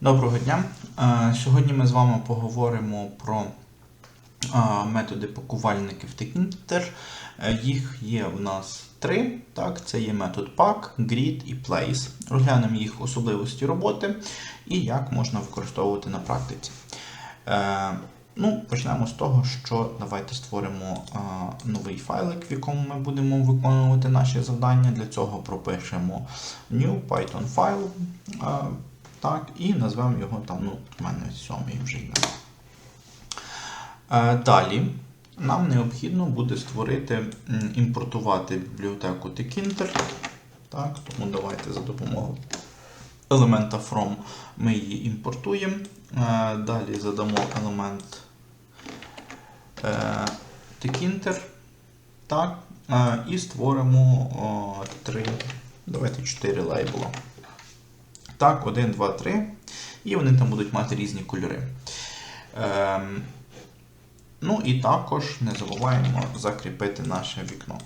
Доброго дня. Е, Сьогодні ми з вами поговоримо про е, методи пакувальників Tkinter. Е, Їх є у нас три. Так? Це є метод pack, grid і place. Розглянемо їх особливості роботи і як можна використовувати на практиці. Ну, Почнемо з того, що давайте створимо новий файлик, в якому ми будемо виконувати наші завдання. Для цього пропишемо new Python файл. Е, так, і назвемо його там, ну, в мене сьомий вже йде. Е, Далі нам необхідно буде створити, імпортувати бібліотеку Tkinter. Так, тому давайте за допомогою елемента from ми її імпортуємо. Е, Далі задамо елемент е, Tkinter. Так, е, і створимо о, три, давайте 4 лейбла. Так, 1, 2, 3. І вони там будуть мати різні кольори. Ем, ну і також не забуваємо закріпити наше вікно.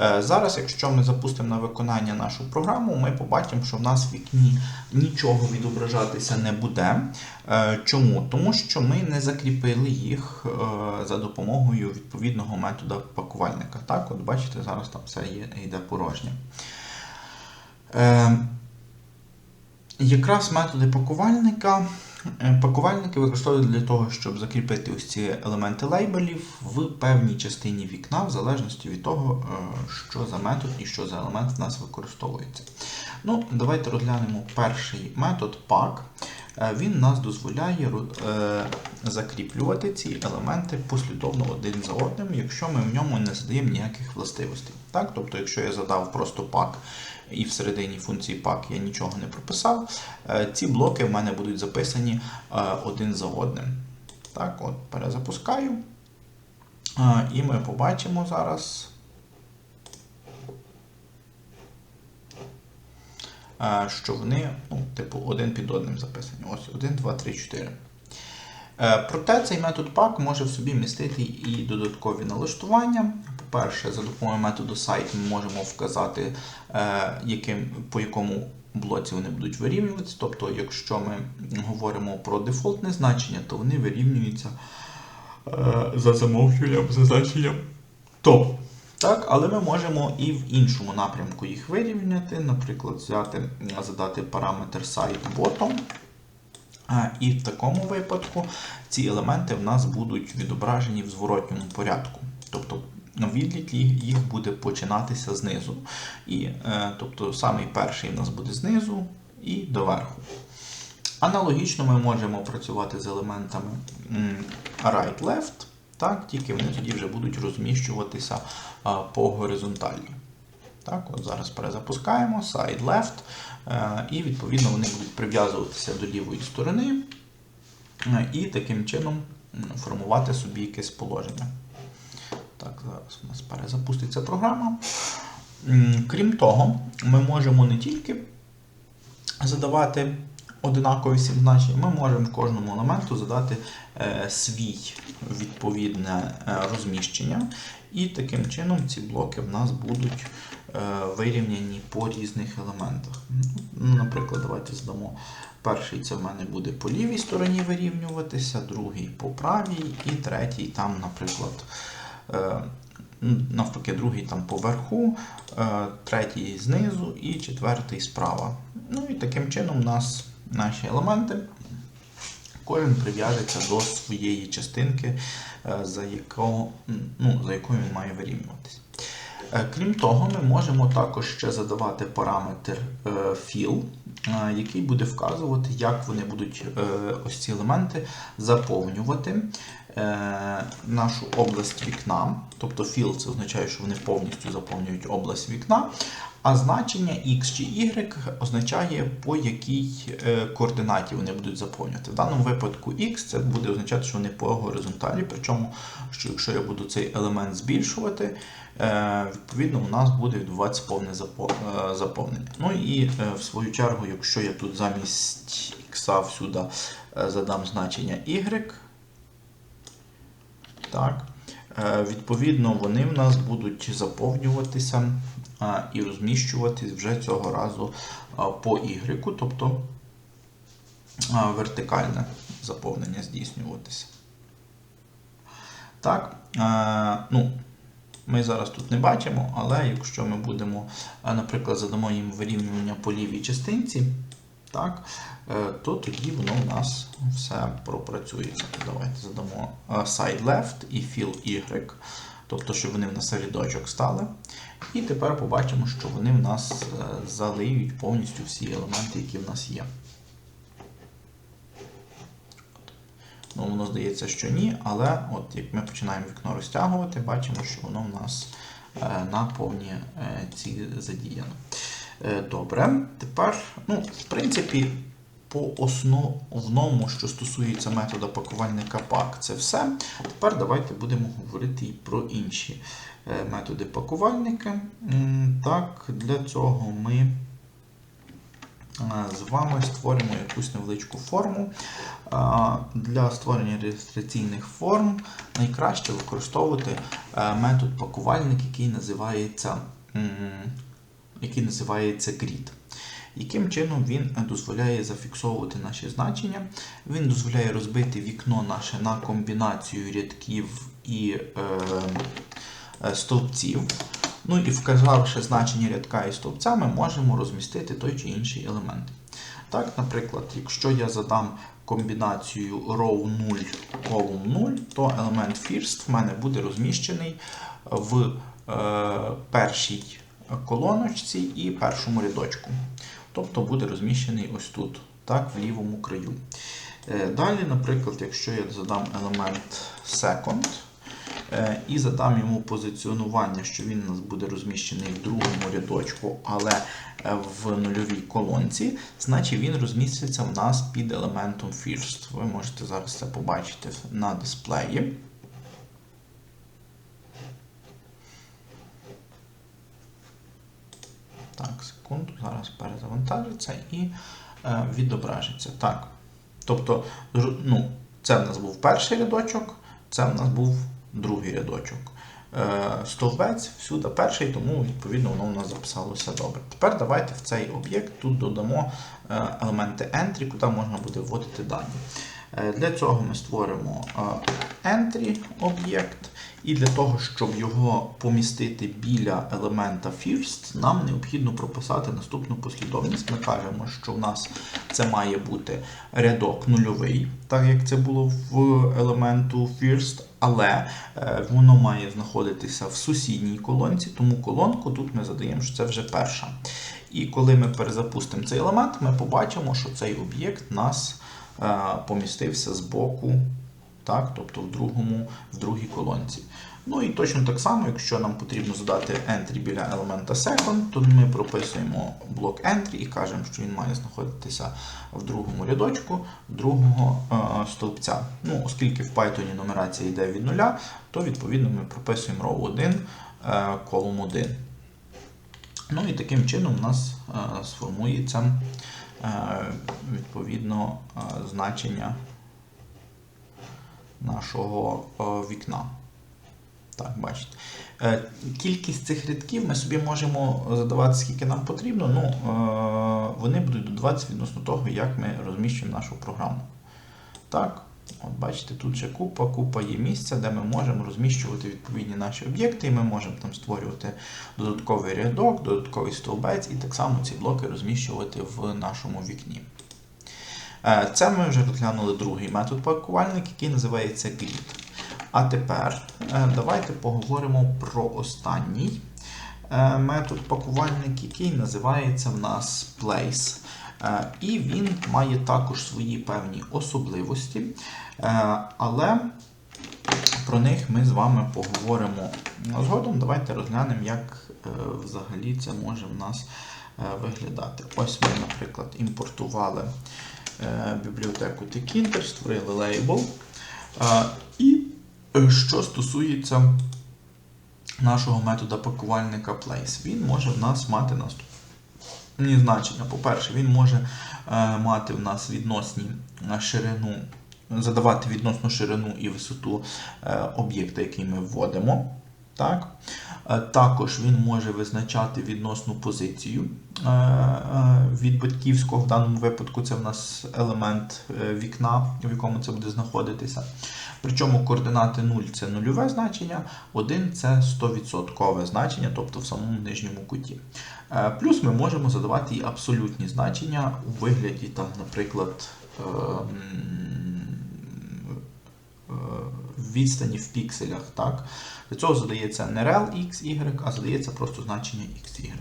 Е, Зараз, якщо ми запустимо на виконання нашу програму, ми побачимо, що в нас в вікні нічого відображатися не буде. Е, Чому? Тому що ми не закріпили їх е, за допомогою відповідного методу пакувальника. Так, от бачите, зараз там все є, йде порожнє. Е, Якраз методи пакувальника. е, Пакувальники використовують для того, щоб закріпити ось ці елементи лейбелів в певній частині вікна, в залежності від того, е, що за метод і що за елемент в нас використовується. Ну, Давайте розглянемо перший метод pack. Е, Він нас дозволяє е, закріплювати ці елементи послідовно один за одним, якщо ми в ньому не задаємо ніяких властивостей. Так? Тобто, якщо я задав просто pack і всередині функції pack я нічого не прописав, е, ці блоки в мене будуть записані один за одним. Так, от, перезапускаю. І ми побачимо зараз. Що вони, ну, типу, один під одним записані. Ось 1, 2, 3, 4. Е, Проте цей метод pack може в собі містити і додаткові налаштування. По-перше, за допомогою методу site ми можемо вказати, е, яким, по якому блоці вони будуть вирівнюватися. Тобто, якщо ми говоримо про дефолтне значення, то вони вирівнюються е, за замовчуванням, за значенням топ. Так, але ми можемо і в іншому напрямку їх вирівняти, наприклад, взяти, задати параметр site bottom. І в такому випадку ці елементи в нас будуть відображені в зворотньому порядку. Тобто відлік їх буде починатися знизу. І, е, тобто самий перший в нас буде знизу і доверху. Аналогічно ми можемо працювати з елементами right-left, так, тільки вони тоді вже будуть розміщуватися а, по горизонталі. Так, от Зараз перезапускаємо side left, е, і відповідно вони будуть прив'язуватися до лівої сторони е, і таким чином формувати собі якесь положення. Так, зараз у нас перезапуститься програма. Крім того, ми можемо не тільки задавати одинакові всі значення, ми можемо кожному елементу задати е, свій відповідне е, розміщення. І таким чином ці блоки в нас будуть е, вирівняні по різних елементах. Ну, Наприклад, давайте здамо. Перший це в мене буде по лівій стороні вирівнюватися, другий по правій, і третій там, наприклад, навпаки, другий там поверху, третій знизу і четвертий справа. Ну і таким чином у нас наші елементи. Кожен прив'яжеться до своєї частинки, е, за, якого, ну, за якою він має вирівнюватися. Е, Крім того, ми можемо також ще задавати параметр fill, е, який буде вказувати, як вони будуть ось ці елементи заповнювати нашу область вікна. Тобто fill це означає, що вони повністю заповнюють область вікна. А значення x чи y означає, по якій е, координаті вони будуть заповнювати. В даному випадку x це буде означати, що вони по горизонталі. Причому, що якщо я буду цей елемент збільшувати, е, відповідно у нас буде відбуватися повне е, заповнення. Ну і в свою чергу, якщо я тут замість x всюди задам значення y, так, відповідно вони в нас будуть заповнюватися і розміщуватись вже цього разу по Y, тобто вертикальне заповнення здійснюватися. Так, ну, ми зараз тут не бачимо, але якщо ми будемо, наприклад, задамо їм вирівнювання по лівій частинці, так, е, то тоді воно у нас все пропрацюється. Давайте задамо side left і fill Y, тобто, щоб вони в нас рядочок стали. І тепер побачимо, що вони в нас е, залиють повністю всі елементи, які в нас є. Ну, воно здається, що ні, але от як ми починаємо вікно розтягувати, бачимо, що воно в нас е, на повні е, ці задіяно. Добре, тепер, ну, в принципі, по основному, що стосується метода пакувальника пак, це все. Тепер давайте будемо говорити і про інші е, методи пакувальника. Так, для цього ми е, з вами створимо якусь невеличку форму. Для створення реєстраційних форм найкраще використовувати е, метод пакувальник, який називається, який називається grid. Яким чином він дозволяє зафіксовувати наші значення? Він дозволяє розбити вікно наше на комбінацію рядків і е, е, стовпців. Ну і вказавши значення рядка і стовпця, ми можемо розмістити той чи інший елемент. Так, наприклад, якщо я задам комбінацію row 0, column 0, то елемент first в мене буде розміщений в е, першій колоночці і першому рядочку. Тобто буде розміщений ось тут, так, в лівому краю. Е, Далі, наприклад, якщо я задам елемент second е, і задам йому позиціонування, що він у нас буде розміщений в другому рядочку, але е, в нульовій колонці, значить він розміститься в нас під елементом first. Ви можете зараз це побачити на дисплеї. Так, секунду, зараз перезавантажиться і е, відображиться. Так. Тобто, ну, це в нас був перший рядочок, це в нас був другий рядочок. Е, стовбець всюди перший, тому відповідно воно у нас записалося добре. Тепер давайте в цей об'єкт тут додамо е, елементи entry, куди можна буде вводити дані. Е, Для цього ми створимо е, entry об'єкт, і для того, щоб його помістити біля елемента first, нам необхідно прописати наступну послідовність. Ми кажемо, що в нас це має бути рядок нульовий, так як це було в елементу first, але е, воно має знаходитися в сусідній колонці, тому колонку тут ми задаємо, що це вже перша. І коли ми перезапустимо цей елемент, ми побачимо, що цей об'єкт нас е, помістився з боку, так, тобто в, другому, в другій колонці. Ну і точно так само, якщо нам потрібно задати entry біля елемента second, то ми прописуємо блок entry і кажемо, що він має знаходитися в другому рядочку другого е, стовпця. Ну, Оскільки в Python нумерація йде від нуля, то відповідно ми прописуємо row 1, е, column 1. Ну і таким чином у нас е, сформується е, відповідно е, значення нашого е, вікна. Так, бачите. Е, Кількість цих рядків ми собі можемо задавати, скільки нам потрібно. Ну, е, Вони будуть додаватися відносно того, як ми розміщуємо нашу програму. Так, от бачите, тут ще купа, купа є місця, де ми можемо розміщувати відповідні наші об'єкти, і ми можемо там створювати додатковий рядок, додатковий стовбець, і так само ці блоки розміщувати в нашому вікні. Е, Це ми вже розглянули другий метод пакувальник, який називається grid. А тепер е, давайте поговоримо про останній е, метод пакувальник, який називається в нас place. І він має також свої певні особливості, але про них ми з вами поговоримо згодом. Давайте розглянемо, як взагалі це може в нас виглядати. Ось ми, наприклад, імпортували бібліотеку Tkinter, створили лейбл. Е, І е, що стосується нашого метода пакувальника place, він може в нас мати наступні значення. По-перше, він може е, мати в нас відносні е, ширину, задавати відносну ширину і висоту е, об'єкта, який ми вводимо. Так? Е, Також він може визначати відносну позицію е, е, від батьківського. В даному випадку це в нас елемент вікна, в якому це буде знаходитися. Причому координати 0 це нульове значення, 1 це 100% значення, тобто в самому нижньому куті. Плюс ми можемо задавати і абсолютні значення у вигляді, там, наприклад, відстані в пікселях. Так? Для цього задається не rel x, y, а задається просто значення x, y.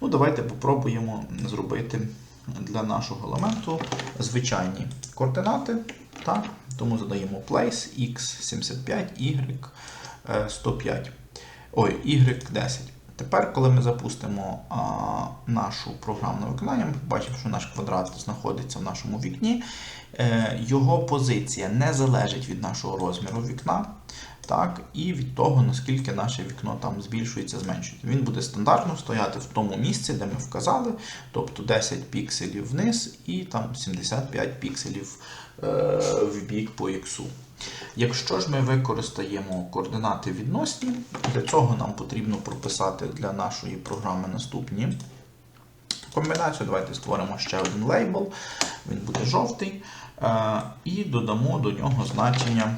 Ну, давайте попробуємо зробити для нашого елементу звичайні координати. Так? Тому задаємо place x 75, y е, 105. Ой, y 10. Тепер, коли ми запустимо а, нашу програму на виконання, ми побачимо, що наш квадрат знаходиться в нашому вікні. Е, його позиція не залежить від нашого розміру вікна. Так, і від того, наскільки наше вікно там збільшується, зменшується. Він буде стандартно стояти в тому місці, де ми вказали, тобто 10 пікселів вниз і там 75 пікселів е, в бік по іксу. Якщо ж ми використаємо координати відносні, для цього нам потрібно прописати для нашої програми наступні комбінацію. Давайте створимо ще один лейбл, він буде жовтий, е, і додамо до нього значення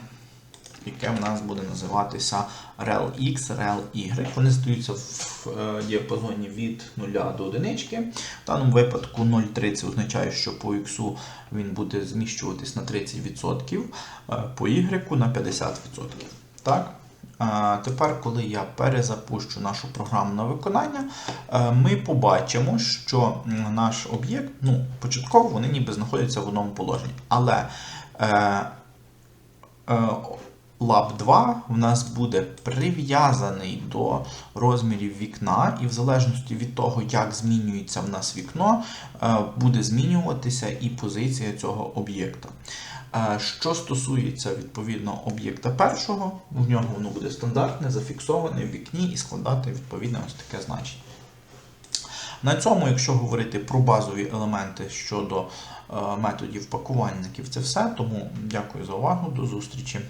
яке в нас буде називатися rel x, rel y. Вони здаються в е, діапазоні від 0 до 1. В даному випадку 0,3 це означає, що по x він буде зміщуватись на 30%, е, по y на 50%. Так? Тепер, коли я перезапущу нашу програму на виконання, е, ми побачимо, що наш об'єкт, ну, початково вони ніби знаходяться в одному положенні. Але е, е, Lab 2 в нас буде прив'язаний до розмірів вікна, і в залежності від того, як змінюється в нас вікно, е, буде змінюватися і позиція цього об'єкта. Е, Що стосується відповідно об'єкта першого, в нього воно буде стандартне, зафіксоване в вікні і складати відповідне ось таке значення. На цьому, якщо говорити про базові елементи щодо е, методів пакувальників, це все. Тому дякую за увагу, до зустрічі.